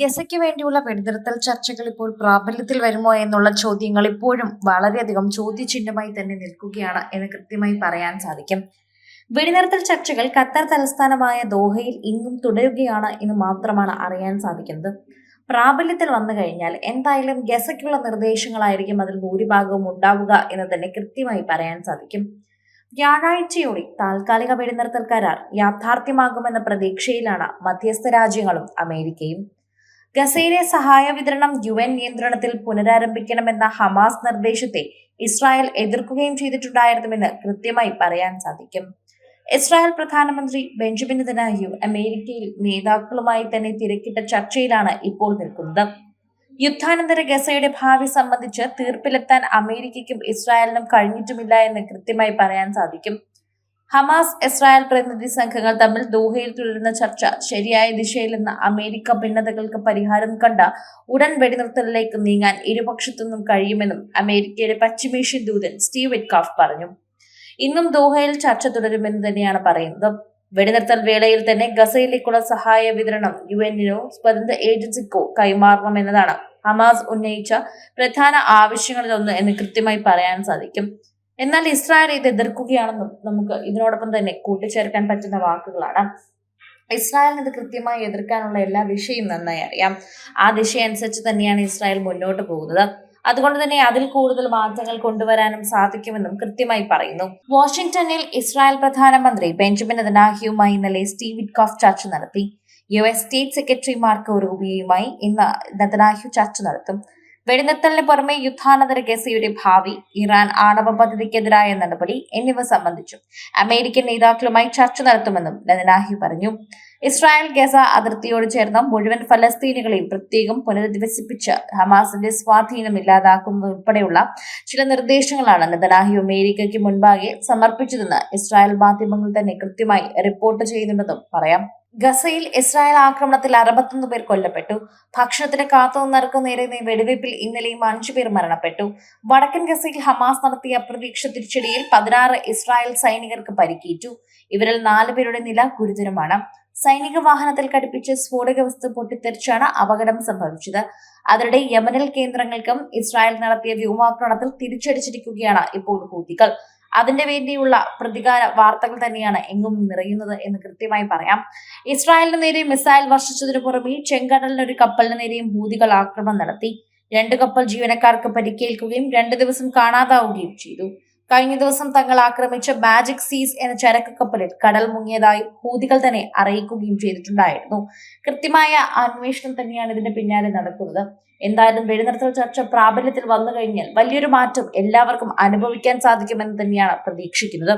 ഗസയ്ക്ക് വേണ്ടിയുള്ള വെടിനിർത്തൽ ചർച്ചകൾ ഇപ്പോൾ പ്രാബല്യത്തിൽ വരുമോ എന്നുള്ള ചോദ്യങ്ങൾ ഇപ്പോഴും വളരെയധികം ചോദ്യചിഹ്നമായി തന്നെ നിൽക്കുകയാണ് എന്ന് കൃത്യമായി പറയാൻ സാധിക്കും. വെടിനിർത്തൽ ചർച്ചകൾ ഖത്തർ തലസ്ഥാനമായ ദോഹയിൽ ഇന്നും തുടരുകയാണ് എന്ന് മാത്രമാണ് അറിയാൻ സാധിക്കുന്നത്. പ്രാബല്യത്തിൽ വന്നു കഴിഞ്ഞാൽ എന്തായാലും ഗസയ്ക്കുള്ള നിർദ്ദേശങ്ങളായിരിക്കും അതിൽ ഭൂരിഭാഗവും ഉണ്ടാവുക എന്ന് തന്നെ കൃത്യമായി പറയാൻ സാധിക്കും. വ്യാഴാഴ്ചയോടെ താൽക്കാലിക വെടിനിർത്തൽ കരാർ യാഥാർത്ഥ്യമാകുമെന്ന പ്രതീക്ഷയിലാണ് മധ്യസ്ഥ രാജ്യങ്ങളും അമേരിക്കയും. ഗസയിലെ സഹായ വിതരണം യു എൻ നിയന്ത്രണത്തിൽ പുനരാരംഭിക്കണമെന്ന ഹമാസ് നിർദ്ദേശത്തെ ഇസ്രായേൽ എതിർക്കുകയും ചെയ്തിട്ടുണ്ടായിരുന്നുവെന്ന് കൃത്യമായി പറയാൻ സാധിക്കും. ഇസ്രായേൽ പ്രധാനമന്ത്രി ബെഞ്ചമിൻ നെതന്യാഹു അമേരിക്കയിൽ നേതാക്കളുമായി തന്നെ തിരക്കിട്ട ചർച്ചയിലാണ് ഇപ്പോൾ നിൽക്കുന്നത്. യുദ്ധാനന്തര ഗസയുടെ ഭാവി സംബന്ധിച്ച് തീർപ്പിലെത്താൻ അമേരിക്കയ്ക്കും ഇസ്രായേലിനും കഴിഞ്ഞിട്ടുമില്ല എന്ന് കൃത്യമായി പറയാൻ സാധിക്കും. ഹമാസ് ഇസ്രായേൽ പ്രതിനിധി സംഘങ്ങൾ തമ്മിൽ ദോഹയിൽ തുടരുന്ന ചർച്ച ശരിയായ ദിശയിലെന്ന അമേരിക്ക ഭിന്നതകൾക്ക് പരിഹാരം കണ്ട ഉടൻ വെടിനിർത്തലിലേക്ക് നീങ്ങാൻ ഇരുപക്ഷത്തുനിന്നും കഴിയുമെന്നും അമേരിക്കയുടെ പശ്ചിമേഷ്യൻ ദൂതൻ സ്റ്റീവ് വിറ്റ്കാഫ് പറഞ്ഞു. ഇന്നും ദോഹയിൽ ചർച്ച തുടരുമെന്ന് തന്നെയാണ് പറയുന്നത്. വെടിനിർത്തൽ വേളയിൽ തന്നെ ഗസയിലേക്കുള്ള സഹായ വിതരണം യു എന്നിനോ സ്വതന്ത്ര ഏജൻസിക്കോ കൈമാറണമെന്നതാണ് ഹമാസ് ഉന്നയിച്ച പ്രധാന ആവശ്യങ്ങളിലൊന്ന് എന്ന് കൃത്യമായി പറയാൻ സാധിക്കും. എന്നാൽ ഇസ്രായേൽ ഇത് എതിർക്കുകയാണെന്നും നമുക്ക് ഇതിനോടൊപ്പം തന്നെ കൂട്ടിച്ചേർക്കാൻ പറ്റുന്ന വാക്കുകളാണ്. ഇസ്രായേലിന് ഇത് കൃത്യമായി എതിർക്കാനുള്ള എല്ലാ ദിശയും നന്നായി അറിയാം. ആ ദിശയനുസരിച്ച് തന്നെയാണ് ഇസ്രായേൽ മുന്നോട്ട് പോകുന്നത്. അതുകൊണ്ട് തന്നെ അതിൽ കൂടുതൽ മാറ്റങ്ങൾ കൊണ്ടുവരാനും സാധിക്കുമെന്നും കൃത്യമായി പറയുന്നു. വാഷിംഗ്ടണിൽ ഇസ്രായേൽ പ്രധാനമന്ത്രി ബെഞ്ചമിൻ അദനാഹിയുമായി ഇന്നലെ സ്റ്റീവ് വിറ്റ്കോഫ് ചർച്ച നടത്തി. U S state secretary Mark റൂബിയയുമായി ഇന്ന് നെതന്യാഹു ചർച്ച നടത്തും. വെടിനിർത്തലിന് പുറമെ യുദ്ധാനന്തര ഗസയുടെ ഭാവി ഇറാൻ ആണവ പദ്ധതിക്കെതിരായ നടപടി എന്നിവ സംബന്ധിച്ചും അമേരിക്കൻ നേതാക്കളുമായി ചർച്ച നടത്തുമെന്നും നെതന്യാഹു പറഞ്ഞു. ഇസ്രായേൽ ഗസ അതിർത്തിയോട് ചേർന്ന മുഴുവൻ ഫലസ്തീനുകളെയും പ്രത്യേകം പുനരധിവസിപ്പിച്ച് ഹമാസിന്റെ സ്വാധീനം ഇല്ലാതാക്കുന്നത് ഉൾപ്പെടെയുള്ള ചില നിർദ്ദേശങ്ങളാണ് നെതനാഹി അമേരിക്കയ്ക്ക് മുൻപാകെ സമർപ്പിച്ചതെന്ന് ഇസ്രായേൽ മാധ്യമങ്ങൾ തന്നെ കൃത്യമായി റിപ്പോർട്ട് ചെയ്യുന്നുണ്ടെന്നും പറയാം. ഗസയിൽ ഇസ്രായേൽ ആക്രമണത്തിൽ അറുപത്തൊന്ന് പേർ കൊല്ലപ്പെട്ടു. ഭക്ഷണത്തിന് കാത്തുനിന്നവർക്ക് നേരെ വെടിവയ്പിൽ ഇന്നലെയും അഞ്ചു പേർ മരണപ്പെട്ടു. വടക്കൻ ഗസയിൽ ഹമാസ് നടത്തിയ അപ്രതീക്ഷ തിരിച്ചടിയിൽ പതിനാറ് ഇസ്രായേൽ സൈനികർക്ക് പരിക്കേറ്റു. ഇവരിൽ നാല് പേരുടെ നില ഗുരുതരമാണ്. സൈനിക വാഹനത്തിൽ ഘടിപ്പിച്ച സ്ഫോടക വസ്തു പൊട്ടിത്തെറിച്ചാണ് അപകടം സംഭവിച്ചത്. അതിനിടെ യമനിൽ കേന്ദ്രങ്ങൾക്കും ഇസ്രായേൽ നടത്തിയ വ്യോമാക്രമണത്തിൽ തിരിച്ചടിച്ചിരിക്കുകയാണ് ഇപ്പോൾ ഹൂതികൾ. അതിന്റെ വേണ്ടിയുള്ള പ്രതികാര വാർത്തകൾ തന്നെയാണ് എങ്ങും നിറയുന്നത് എന്ന് കൃത്യമായി പറയാം. ഇസ്രായേലിന് നേരെ മിസൈൽ വർഷിച്ചതിനു പുറമെ ചെങ്കടലിന് ഒരു കപ്പലിന് നേരെയും ഹൂതികൾ ആക്രമണം നടത്തി. രണ്ട് കപ്പൽ ജീവനക്കാർക്ക് പരിക്കേൽക്കുകയും രണ്ട് ദിവസം കാണാതാവുകയും ചെയ്തു. കഴിഞ്ഞ ദിവസം തങ്ങൾ ആക്രമിച്ച മാജിക് സീസ് എന്ന ചരക്ക് കപ്പലിൽ കടൽ മുങ്ങിയതായി ഹൂതികൾ തന്നെ അറിയിക്കുകയും ചെയ്തിട്ടുണ്ടായിരുന്നു. കൃത്യമായ അന്വേഷണം തന്നെയാണ് ഇതിന്റെ പിന്നാലെ നടക്കുന്നത്. എന്തായാലും വെടിനിർത്തൽ ചർച്ച പ്രാബല്യത്തിൽ വന്നു കഴിഞ്ഞാൽ വലിയൊരു മാറ്റം എല്ലാവർക്കും അനുഭവിക്കാൻ സാധിക്കുമെന്ന് തന്നെയാണ് പ്രതീക്ഷിക്കുന്നത്.